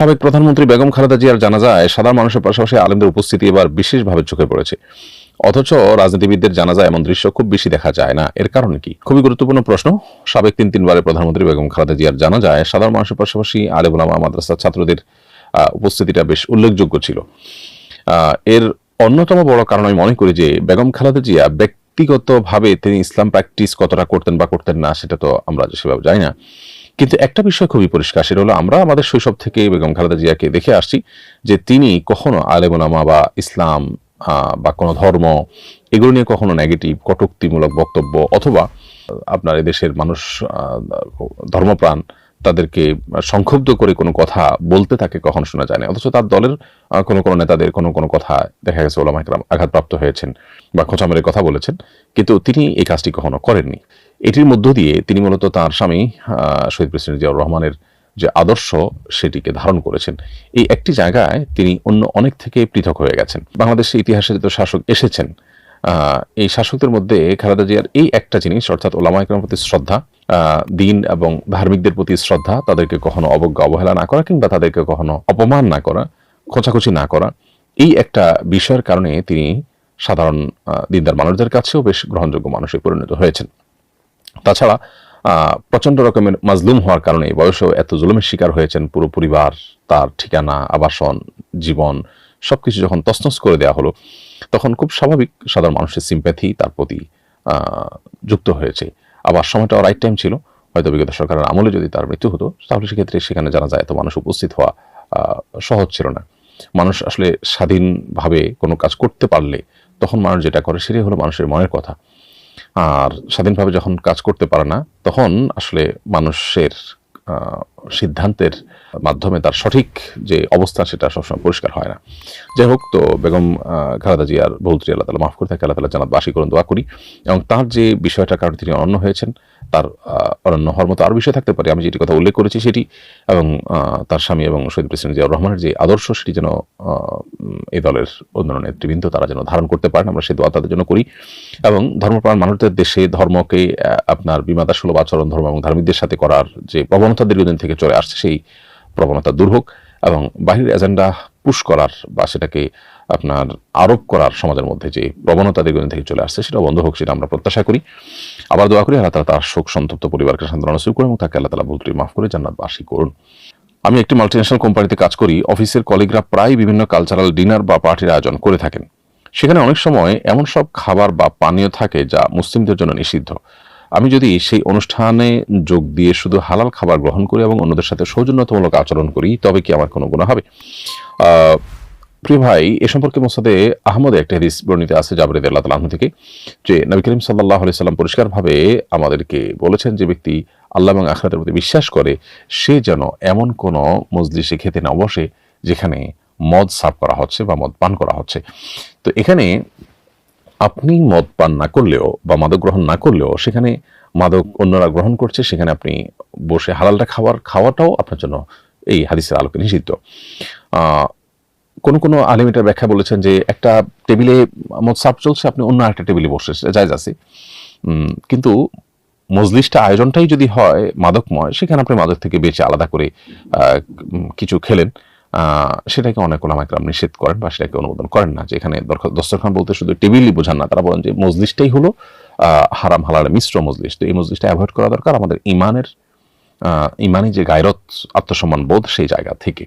সাবেক প্রধানমন্ত্রী বেগম খালেদা জিয়ার জানাজায় সাধারণ মানুষের পাশাপাশি আলেমদের উপস্থিতি এবার বিশেষভাবে চোখে পড়েছে। অথচ রাজনীতিবিদদের জানাজা এমন দৃশ্য খুব বেশি দেখা যায় না। এর কারণ কি? খুবই গুরুত্বপূর্ণ প্রশ্ন। সাবেক তিন তিনবারের প্রধানমন্ত্রী বেগম খালেদা জিয়ার জানাজায় সাধারণ মানুষের পাশাপাশি আলেবুলামা মাদ্রাসার ছাত্রদের উপস্থিতিটা বেশ উল্লেখযোগ্য ছিল। এর অন্যতম বড় কারণ আমি মনে করি যে বেগম খালেদা জিয়া ব্যক্তিগতভাবে তিনি ইসলাম প্র্যাকটিস কতটা করতেন বা করতেন না, সেটা তো আমরা সেভাবে জানি না। কিন্তু একটা বিষয় খুবই পরিষ্কার, সেটা হলো আমরা আমাদের শৈশব থেকে বেগম খালেদা জিয়াকে দেখে আসছি যে তিনি কখনো আলেমনামা বা ইসলাম বা কোনো ধর্ম এগুলো নিয়ে কখনো নেগেটিভ কটুক্তিমূলক বক্তব্য অথবা আপনার এদেশের মানুষ ধর্মপ্রাণ তাদেরকে সংক্ষুব্ধ করে কোনো কথা বলতে তাকে কখনো শোনা যায় না অথচ তার দলের কোনো কোনো নেতাদের কোনো কোনো কথা দেখা গেছে, ওলামা একরাম আঘাতপ্রাপ্ত হয়েছেন বা খোঁচা মেরে কথা বলেছেন। কিন্তু তিনি এই কাজটি কখনো করেননি। এটির মধ্য দিয়ে তিনি মূলত তার স্বামী শহীদ প্রেসিডেন্ট জিয়াউর রহমানের যে আদর্শ সেটিকে ধারণ করেছেন। এই একটি জায়গায় তিনি অন্য অনেক থেকে পৃথক হয়ে গেছেন। বাংলাদেশের ইতিহাসে যত শাসক এসেছেন। এই শাসকদের মধ্যে খালেদা জিয়ার এই একটা জিনিস অর্থাৎ ওলামা একরামের প্রতি শ্রদ্ধা দিন এবং ধার্মিকদের প্রতি শ্রদ্ধা তাদেরকে কখনো অবজ্ঞা অবহেলা না করা কিংবা তাদেরকে কখনো অপমান না করা খোঁচাখুচি না করা এই একটা বিষয়ের কারণে তিনি সাধারণ দিনদার মানুষদের কাছেও বেশ গ্রহণযোগ্য মানুষে পরিণত হয়েছেন। তাছাড়া আহ, প্রচণ্ড রকমের মাজলুম হওয়ার কারণে বয়সেও এত জুলুমের শিকার হয়েছেন পুরো পরিবার তার ঠিকানা আবাসন জীবন সবকিছু যখন তছনছ করে দেওয়া হলো, তখন খুব স্বাভাবিক সাধারণ মানুষের সিম্প্যাথি তার প্রতি যুক্ত হয়েছে। আবার সময়টা রাইট টাইম ছিল। হয়তো বিগত সরকারের আমলে যদি তার মৃত্যু হতো, তাহলে সেক্ষেত্রে সেখানে জানা যায় এত মানুষ উপস্থিত হওয়া সহজ ছিল না। মানুষ আসলে স্বাধীনভাবে কোনো কাজ করতে পারলে, তখন মানুষ যেটা করে সেটাই হলো মানুষের মনের কথা। আর স্বাধীনভাবে যখন কাজ করতে পারে না, তখন আসলে মানুষের সিদ্ধান্তের মাধ্যমে তার সঠিক যে অবস্থা সেটা সবসময় পরিষ্কার হয় না। যাই হোক, তো বেগম খালেদা জিয়ার বলত্রী আল্লাহ তালা মাফ করে থাকে, আল্লাহ তালা জানাত বাসী করুন, দোয়া করি। এবং তার যে বিষয়টার কারণে তিনি অনন্য হয়েছেন, তার অনন্য হওয়ার মতো আরও বিষয় থাকতে পারে। আমি যেটি কথা উল্লেখ করেছি সেটি, এবং তার স্বামী এবং শহীদ প্রেসিডেন্ট জিয়াউর রহমানের যে আদর্শ সেটি যেন এই দলের অন্যান্য নেতৃবৃন্দ তারা যেন ধারণ করতে পারেন, আমরা সেই দোয়া তাদের জন্য করি। এবং ধর্মপ্রাণ মানুষদের দেশে ধর্মকে আপনার বিমাদার সুলভ আচরণ, ধর্ম এবং ধার্মিকদের সাথে করার যে প্রবণতা দীর্ঘদিন থেকে চলে আসছে, সেই প্রবণতা দূর হোক এবং বাহির এজেন্ডা পুশ করার বা সেটাকে আপনার আরোপ করার সমাজের মধ্যে যে প্রবণতা দীর্ঘদিন থেকে চলে আসছে সেটা বন্ধ হোক সেটা আমরা প্রত্যাশা করি। আবার দোয়া করি আল্লাহ তালা তার শোক সন্তপ্ত পরিবারকে সান্ত্বনা নসিব করে এবং তাকে আল্লাহ তালা বলত্রী মাফ করে জান্নাতবাসী করুন। আমি একটি মাল্টিন্যাশনাল কোম্পানিতে কাজ করি, অফিসের কলিগরা প্রায় বিভিন্ন কালচারাল ডিনার বা পার্টির আয়োজন করে থাকেন। সেখানে অনেক সময় এমন সব খাবার বা পানীয় থাকে যা মুসলিমদের জন্য নিষিদ্ধ। আমি যদি সেই অনুষ্ঠানে যোগ দিয়ে শুধু হালাল খাবার গ্রহণ করি এবং অন্যদের সাথে সৌজন্যতামূলক আচরণ করি, তবে কি আমার কোনো গুণা হবে? প্রিয় ভাই, এ সম্পর্কে মোসাদে আহমদে একটা হাদিস বর্ণিত আছে জাবরিদ আল্লাহ তালাহ থেকে, যে নবী করিম সাল্লাহ আলি সাল্লাম পরিষ্কারভাবে আমাদেরকে বলেছেন যে ব্যক্তি আল্লাহ এবং আখরাতের প্রতি বিশ্বাস করে, সে যেন এমন কোনো মজলিসে খেতে না বসে, যেখানে মদ সাফ করা হচ্ছে বা মদ পান করা হচ্ছে। তো এখানে আপনি মদ পান না করলেও বা মাদক গ্রহণ না করলেও সেখানে মাদক অন্যরা গ্রহণ করছে, সেখানে আপনি বসে হালালটা খাওয়ার, খাওয়াটাও আপনার জন্য এই হাদিসের আলোকে নিষিদ্ধ। কোন কোন আলিমিটার ব্যাখ্যা বলেছেন যে একটা টেবিলে মদ সাপ চলছে, আপনি অন্য একটা টেবিলে বসে, জায়জ আছে। কিন্তু মজলিসটা আয়োজনটাই যদি হয় মাদকময়, সেখানে আপনি মাদক থেকে বেঁচে আলাদা করে কিছু খেলেন। সেটাকে অনেক ওলামাইকরাম নিষেধ করেন বা সেটাকে অনুমোদন করেন না যে এখানে দস্তরখান বলতে শুধু টেবিলই বোঝান না তারা বলেন যে মজলিসটাই হলো হারাম হালাল মিশ্র মজলিস। তো এই মজলিসটা অ্যাভয়েড করা দরকার আমাদের ইমানের আহ, ইমানি যে গায়রত আত্মসম্মান বোধ সেই জায়গা থেকে।